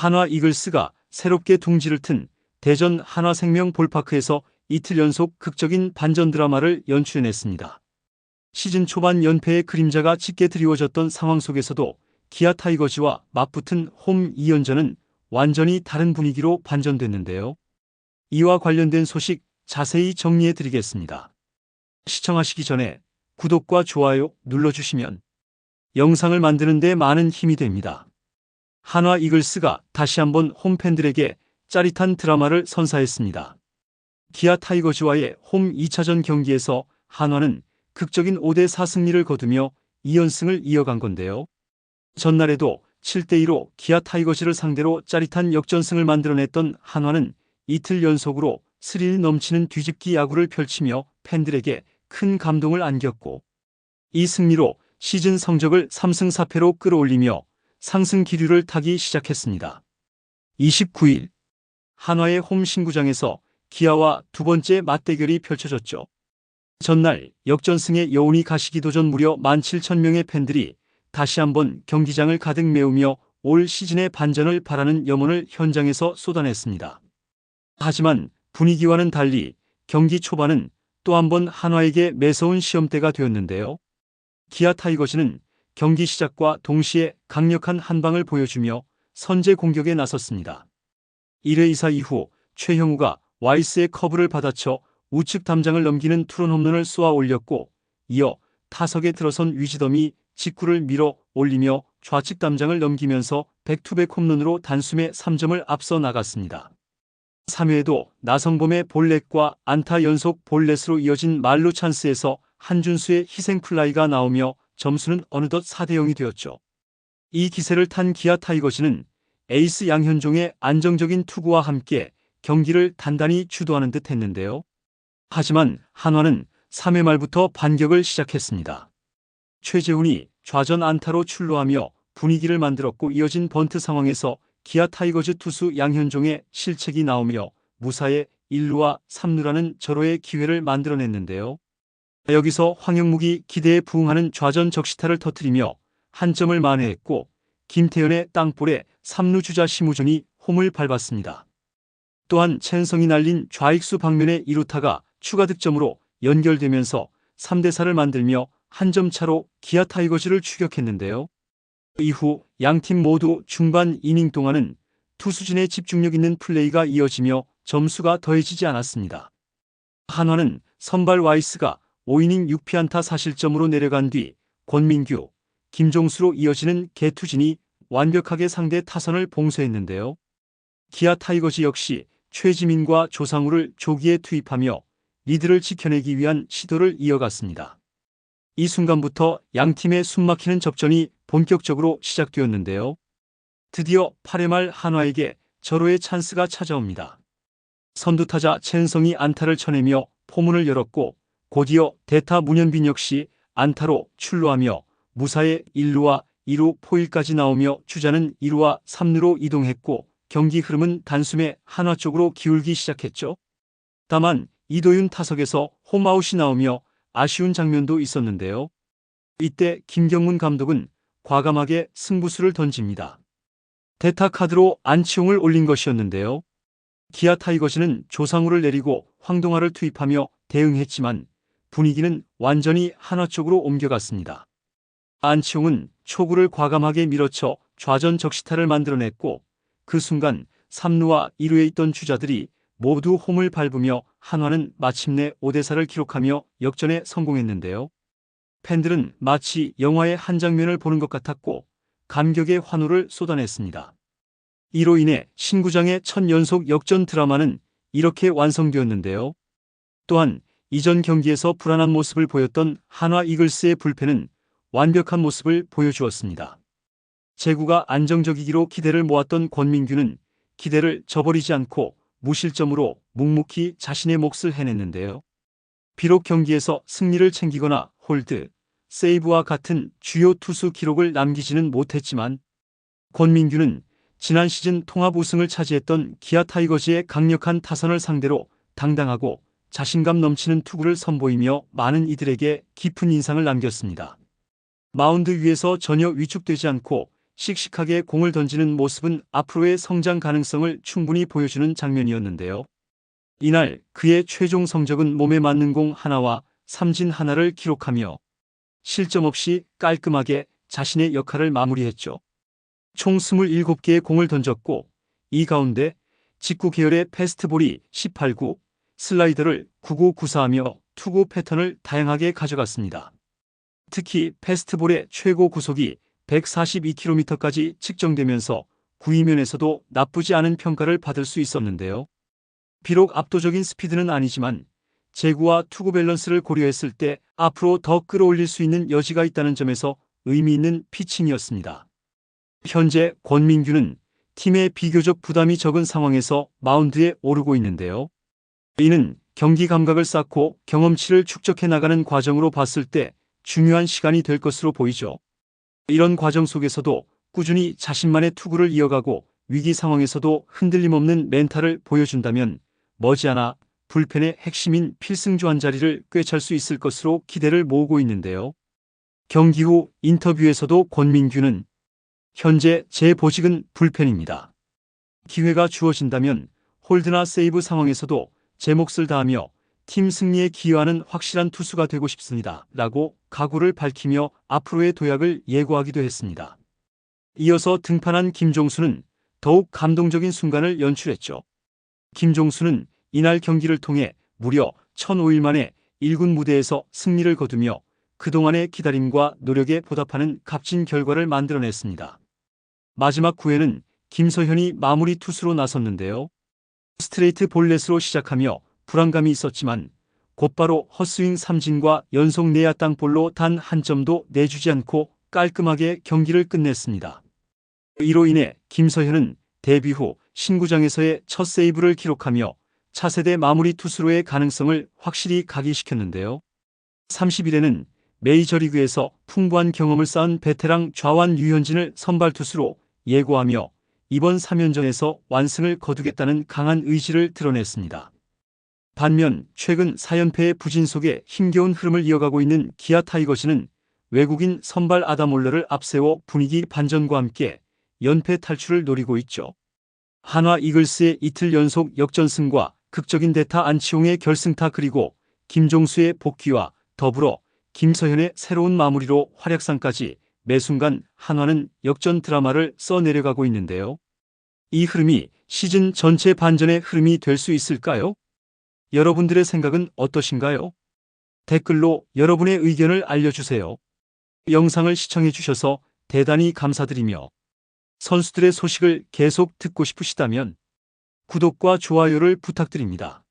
한화 이글스가 새롭게 둥지를 튼 대전 한화생명 볼파크에서 이틀 연속 극적인 반전 드라마를 연출해냈습니다. 시즌 초반 연패의 그림자가 짙게 드리워졌던 상황 속에서도 기아 타이거즈와 맞붙은 홈 2연전은 완전히 다른 분위기로 반전됐는데요. 이와 관련된 소식 자세히 정리해 드리겠습니다. 시청하시기 전에 구독과 좋아요 눌러주시면 영상을 만드는 데 많은 힘이 됩니다. 한화 이글스가 다시 한번 홈팬들에게 짜릿한 드라마를 선사했습니다. 기아 타이거즈와의 홈 2차전 경기에서 한화는 극적인 5대4 승리를 거두며 2연승을 이어간 건데요. 전날에도 7대2로 기아 타이거즈를 상대로 짜릿한 역전승을 만들어냈던 한화는 이틀 연속으로 스릴 넘치는 뒤집기 야구를 펼치며 팬들에게 큰 감동을 안겼고 이 승리로 시즌 성적을 3승 4패로 끌어올리며 상승 기류를 타기 시작했습니다. 29일 한화의 홈 신구장에서 기아와 두 번째 맞대결이 펼쳐졌죠. 전날 역전승의 여운이 가시기도 전 무려 17,000명의 팬들이 다시 한번 경기장을 가득 메우며 올 시즌의 반전을 바라는 염원을 현장에서 쏟아냈습니다. 하지만 분위기와는 달리 경기 초반은 또 한 번 한화에게 매서운 시험대가 되었는데요. 기아 타이거즈는 경기 시작과 동시에 강력한 한방을 보여주며 선제 공격에 나섰습니다. 1회 2사 이후 최형우가 와이스의 커브를 받아쳐 우측 담장을 넘기는 투런 홈런을 쏘아 올렸고 이어 타석에 들어선 위지덤이 직구를 밀어 올리며 좌측 담장을 넘기면서 백투백 홈런으로 단숨에 3점을 앞서 나갔습니다. 3회에도 나성범의 볼넷과 안타 연속 볼넷으로 이어진 말루 찬스에서 한준수의 희생 플라이가 나오며 점수는 어느덧 4대 0이 되었죠. 이 기세를 탄 기아 타이거즈는 에이스 양현종의 안정적인 투구와 함께 경기를 단단히 주도하는 듯 했는데요. 하지만 한화는 3회 말부터 반격을 시작했습니다. 최재훈이 좌전 안타로 출루하며 분위기를 만들었고 이어진 번트 상황에서 기아 타이거즈 투수 양현종의 실책이 나오며 무사의 1루와 3루라는 절호의 기회를 만들어냈는데요. 여기서 황영묵이 기대에 부응하는 좌전 적시타를 터뜨리며 한 점을 만회했고 김태현의 땅볼에 3루 주자 심우준이 홈을 밟았습니다. 또한 첸성이 날린 좌익수 방면의 2루타가 추가 득점으로 연결되면서 3대4를 만들며 한 점 차로 기아 타이거즈를 추격했는데요. 이후 양 팀 모두 중반 이닝 동안은 투수진의 집중력 있는 플레이가 이어지며 점수가 더해지지 않았습니다. 한화는 선발 와이스가 5이닝 6피안타 사실점으로 내려간 뒤 권민규, 김종수로 이어지는 개투진이 완벽하게 상대 타선을 봉쇄했는데요. 기아 타이거즈 역시 최지민과 조상우를 조기에 투입하며 리드를 지켜내기 위한 시도를 이어갔습니다. 이 순간부터 양팀의 숨막히는 접전이 본격적으로 시작되었는데요. 드디어 8회 말 한화에게 절호의 찬스가 찾아옵니다. 선두타자 첸성이 안타를 쳐내며 포문을 열었고 곧이어 대타 문현빈 역시 안타로 출루하며 무사의 1루와 2루 포일까지 나오며 주자는 2루와 3루로 이동했고 경기 흐름은 단숨에 한화 쪽으로 기울기 시작했죠. 다만 이도윤 타석에서 홈아웃이 나오며 아쉬운 장면도 있었는데요. 이때 김경문 감독은 과감하게 승부수를 던집니다. 대타 카드로 안치홍을 올린 것이었는데요. 기아 타이거즈는 조상우를 내리고 황동화를 투입하며 대응했지만 분위기는 완전히 한화 쪽으로 옮겨갔습니다. 안치홍은 초구를 과감하게 밀어쳐 좌전 적시타를 만들어냈고 그 순간 3루와 2루에 있던 주자들이 모두 홈을 밟으며 한화는 마침내 5대4를 기록하며 역전에 성공했는데요. 팬들은 마치 영화의 한 장면을 보는 것 같았고 감격의 환호를 쏟아냈습니다. 이로 인해 신구장의 첫 연속 역전 드라마는 이렇게 완성되었는데요. 또한 이전 경기에서 불안한 모습을 보였던 한화 이글스의 불펜은 완벽한 모습을 보여주었습니다. 제구가 안정적이기로 기대를 모았던 권민규는 기대를 저버리지 않고 무실점으로 묵묵히 자신의 몫을 해냈는데요. 비록 경기에서 승리를 챙기거나 홀드, 세이브와 같은 주요 투수 기록을 남기지는 못했지만 권민규는 지난 시즌 통합 우승을 차지했던 기아 타이거즈의 강력한 타선을 상대로 당당하고 자신감 넘치는 투구를 선보이며 많은 이들에게 깊은 인상을 남겼습니다. 마운드 위에서 전혀 위축되지 않고 씩씩하게 공을 던지는 모습은 앞으로의 성장 가능성을 충분히 보여주는 장면이었는데요. 이날 그의 최종 성적은 몸에 맞는 공 하나와 삼진 하나를 기록하며 실점 없이 깔끔하게 자신의 역할을 마무리했죠. 총 27개의 공을 던졌고 이 가운데 직구 계열의 패스트볼이 18구, 슬라이더를 9구 구사하며 투구 패턴을 다양하게 가져갔습니다. 특히 패스트볼의 최고 구속이 142km까지 측정되면서 구위면에서도 나쁘지 않은 평가를 받을 수 있었는데요. 비록 압도적인 스피드는 아니지만 제구와 투구 밸런스를 고려했을 때 앞으로 더 끌어올릴 수 있는 여지가 있다는 점에서 의미 있는 피칭이었습니다. 현재 권민규는 팀의 비교적 부담이 적은 상황에서 마운드에 오르고 있는데요. 이는 경기 감각을 쌓고 경험치를 축적해 나가는 과정으로 봤을 때 중요한 시간이 될 것으로 보이죠. 이런 과정 속에서도 꾸준히 자신만의 투구를 이어가고 위기 상황에서도 흔들림 없는 멘탈을 보여준다면 머지않아 불펜의 핵심인 필승조 한 자리를 꿰찰 수 있을 것으로 기대를 모으고 있는데요. 경기 후 인터뷰에서도 권민규는 현재 제 보직은 불펜입니다. 기회가 주어진다면 홀드나 세이브 상황에서도 제 몫을 다하며 팀 승리에 기여하는 확실한 투수가 되고 싶습니다. 라고 각오를 밝히며 앞으로의 도약을 예고하기도 했습니다. 이어서 등판한 김종수는 더욱 감동적인 순간을 연출했죠. 김종수는 이날 경기를 통해 무려 1005일 만에 1군 무대에서 승리를 거두며 그동안의 기다림과 노력에 보답하는 값진 결과를 만들어냈습니다. 마지막 9회는 김서현이 마무리 투수로 나섰는데요. 스트레이트 볼넷으로 시작하며 불안감이 있었지만 곧바로 헛스윙 삼진과 연속 내야 땅볼로 단 한 점도 내주지 않고 깔끔하게 경기를 끝냈습니다. 이로 인해 김서현은 데뷔 후 신구장에서의 첫 세이브를 기록하며 차세대 마무리 투수로의 가능성을 확실히 각인시켰는데요. 30일에는 메이저리그에서 풍부한 경험을 쌓은 베테랑 좌완 유현진을 선발 투수로 예고하며 이번 3연전에서 완승을 거두겠다는 강한 의지를 드러냈습니다. 반면 최근 4연패의 부진 속에 힘겨운 흐름을 이어가고 있는 기아 타이거즈는 외국인 선발 아다몰러를 앞세워 분위기 반전과 함께 연패 탈출을 노리고 있죠. 한화 이글스의 이틀 연속 역전승과 극적인 대타 안치홍의 결승타 그리고 김종수의 복귀와 더불어 김서현의 새로운 마무리로 활약상까지 매 순간 한화는 역전 드라마를 써내려가고 있는데요. 이 흐름이 시즌 전체 반전의 흐름이 될 수 있을까요? 여러분들의 생각은 어떠신가요? 댓글로 여러분의 의견을 알려주세요. 영상을 시청해주셔서 대단히 감사드리며 선수들의 소식을 계속 듣고 싶으시다면 구독과 좋아요를 부탁드립니다.